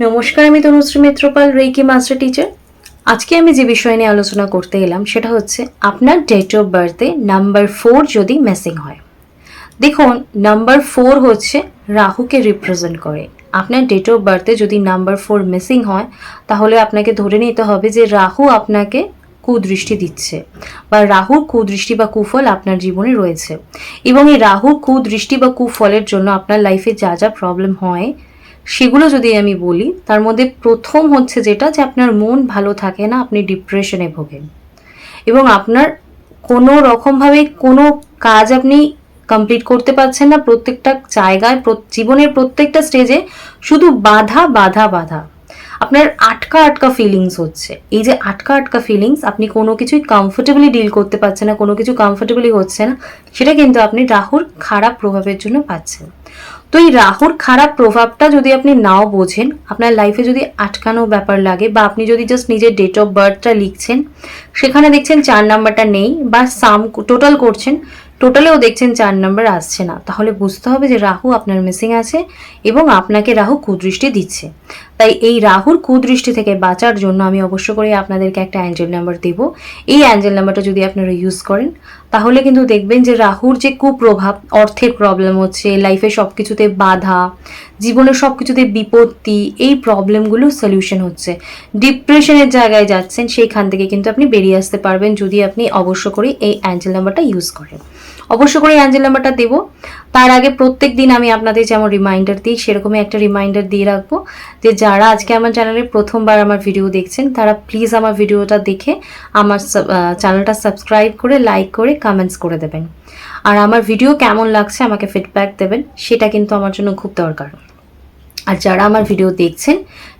নমস্কার, আমি Tanushree Mitrapal, reiki master teacher. আজকে আমি যে বিষয় নিয়ে আলোচনা করতে এলাম, সেটা হচ্ছে আপনার ডেট অফ বার্থে নাম্বার ফোর যদি মিসিং হয়। দেখুন নাম্বার ফোর হচ্ছে রাহুকে রিপ্রেজেন্ট করে। আপনার ডেট অফ বার্থে যদি নাম্বার ফোর মিসিং হয়, তাহলে আপনাকে ধরে নিতে হবে যে রাহু আপনাকে কুদৃষ্টি দিচ্ছে বা রাহুর কুদৃষ্টি বা কুফল আপনার জীবনে রয়েছে। এবং এই রাহুর কুদৃষ্টি বা কুফলের জন্য আপনার লাইফে যা যা প্রবলেম হয় সেগুলো যদি আমি বলি, তার মধ্যে প্রথম হচ্ছে যেটা যে আপনার মন ভালো থাকে না, আপনি ডিপ্রেশনে ভোগেন। এবং আপনার কোনো রকমভাবে কোনো কাজ আপনি কমপ্লিট করতে পারছেন না, প্রত্যেকটা জায়গায় জীবনের প্রত্যেকটা স্টেজে শুধু বাধা বাধা বাধা। আপনার আটকা আটকা ফিলিংস হচ্ছে। এই যে আটকা আটকা ফিলিংস আপনি কোনো কিছুই কমফোর্টেবলি ডিল করতে পারছেন না, কোনো কিছু কমফোর্টেবলি হচ্ছে না, সেটা কিন্তু আপনি রাহুর খারাপ প্রভাবের জন্য পাচ্ছেন। তো এই রাহুর খারাপ প্রভাবটা যদি আপনি নাও বোঝেন, আপনার লাইফে যদি আটকানো ব্যাপার লাগে বা আপনি যদি জাস্ট নিজের ডেট অফ বার্থটা লিখছেন, সেখানে দেখছেন চার নাম্বারটা নেই বা সাম টোটাল করছেন টোটালেও দেখছেন চার নাম্বার আসছে না। তাহলে বুঝতে হবে যে রাহু আপনার মিসিং আছে এবং আপনাকে রাহু কুদৃষ্টি দিচ্ছে। তাই এই রাহুর কুদৃষ্টি থেকে বাঁচার জন্য আমি অবশ্য করে আপনাদেরকে একটা অ্যাঞ্জেল নাম্বার দেব। এই অ্যাঞ্জেল নাম্বারটা যদি আপনারা ইউজ করেন, তাহলে কিন্তু দেখবেন যে রাহুর যে কুপ্রভাব, অর্থের প্রবলেম হচ্ছে লাইফে সব কিছুতে বাধা জীবনের সব কিছুতে বিপত্তি, এই প্রবলেমগুলো সলিউশন হচ্ছে। ডিপ্রেশনের জায়গায় যাচ্ছেন, সেইখান থেকে কিন্তু আপনি বেরিয়ে আসতে পারবেন যদি আপনি অবশ্য করে এই অ্যাঞ্জেল নাম্বারটা ইউজ করেন। অবশ্য করে অ্যাঞ্জেল নাম্বারটা দেবো। তার আগে প্রত্যেক দিন আমি আপনাদের যেমন রিমাইন্ডার দিই, সেরকমই একটা রিমাইন্ডার দিয়ে রাখব যে যারা আজকে আমার চ্যানেলে প্রথমবার আমার ভিডিও দেখছেন, তারা প্লিজ আমার ভিডিওটা দেখে আমার চ্যানেলটা সাবস্ক্রাইব করে লাইক করে কমেন্টস করে দেবেন। আর আমার ভিডিও কেমন লাগছে আমাকে ফিডব্যাক দেবেন, সেটা কিন্তু আমার জন্য খুব দরকার। আর যারা আমার ভিডিও দেখছেন,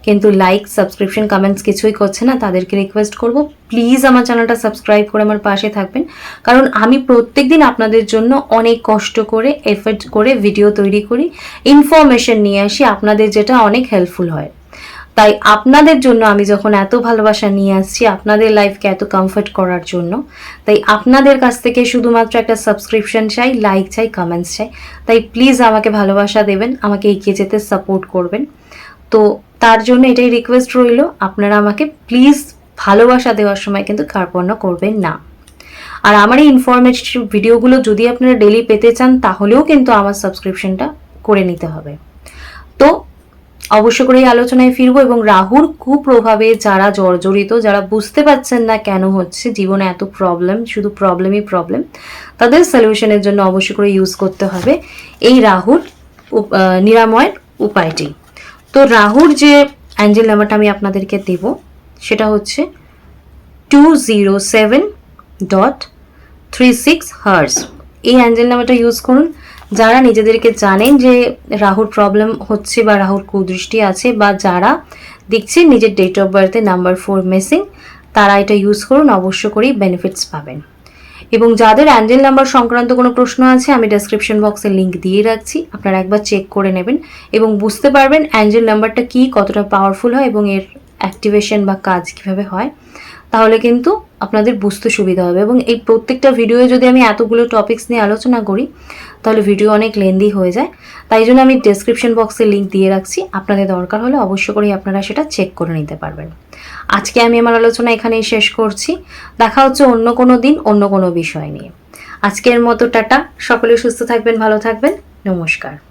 কিন্তু লাইক সাবস্ক্রিপশন কমেন্টস কিছুই করছে না, তাদেরকে রিকোয়েস্ট করব প্লিজ আমার চ্যানেলটা সাবস্ক্রাইব করে আমার পাশে থাকবেন। কারণ আমি প্রত্যেক দিন আপনাদের জন্য অনেক কষ্ট করে এফর্ট করে ভিডিও তৈরি করি ইনফরমেশন নিয়ে আসি, আপনাদের যেটা অনেক হেল্পফুল হয়। তাই আপনাদের জন্য আমি যখন এত ভালোবাসা নিয়ে আসছি, আপনাদের লাইফকে এত কমফর্ট করার জন্য, তাই আপনাদের কাছ থেকে শুধুমাত্র একটা সাবস্ক্রিপশন চাই লাইক চাই কমেন্টস চাই। তাই প্লিজ আমাকে ভালোবাসা দেবেন, আমাকে এগিয়ে যেতে সাপোর্ট করবেন। তো তার জন্য এটাই রিকোয়েস্ট রইল, আপনারা আমাকে প্লিজ ভালোবাসা দেওয়ার সময় কিন্তু কার্পণ্য করবেন না। আর আমার এই ইনফরমেটিভ ভিডিওগুলো যদি আপনারা ডেলি পেতে চান, তাহলেও কিন্তু আমার সাবস্ক্রিপশনটা করে নিতে হবে। তো অবশ্য করে এই আলোচনায় ফিরবো এবং রাহুর কুপ্রভাবে যারা জর্জরিত, যারা বুঝতে পারছেন না কেন হচ্ছে, জীবনে এত প্রবলেম শুধু প্রবলেমই প্রবলেম তাদের সলিউশনের জন্য অবশ্য করে ইউজ করতে হবে এই রাহুর নিরাময়ের উপায়টি। তো রাহুর যে অ্যাঞ্জেল নাম্বারটা আমি আপনাদেরকে দেব, সেটা হচ্ছে two zero seven dot three six hertz এই অ্যাঞ্জেল নাম্বারটা ইউজ করুন। যারা নিজেদেরকে জানেন যে রাহুর প্রবলেম হচ্ছে বা রাহুর কুদৃষ্টি আছে বা যারা দেখছেন নিজের ডেট অফ বার্থে নাম্বার ফোর মিসিং তারা এটা ইউজ করুন, অবশ্য করেই বেনিফিটস পাবেন। এবং যাদের অ্যাঞ্জেল নাম্বার সংক্রান্ত কোনো প্রশ্ন আছে, আমি ডেসক্রিপশন বক্সে লিংক দিয়ে রাখছি, আপনারা একবার চেক করে নেবেন এবং বুঝতে পারবেন অ্যাঞ্জেল নাম্বারটা কি, কতটা পাওয়ারফুল হয় এবং এর অ্যাক্টিভেশন বা কাজ কীভাবে হয়। তাহলে কিন্তু আপনাদের বুঝতে সুবিধা হবে। এবং এই প্রত্যেকটা ভিডিওয়ে যদি আমি এতগুলো টপিকস নিয়ে আলোচনা করি, তাহলে ভিডিও অনেক লেন্দি হয়ে যায়। তাই জন্য আমি ডেসক্রিপশন বক্সে লিংক দিয়ে রাখছি। আপনাদের দরকার হলে অবশ্য করেই আপনারা সেটা চেক করে নিতে পারবেন। আজকে আমি আমার আলোচনা এখানেই শেষ করছি। দেখা হচ্ছে অন্য কোনো দিন, অন্য কোনো বিষয় নিয়ে। আজকের মতো টাটা। সকলে সুস্থ থাকবেন, ভালো থাকবেন। নমস্কার।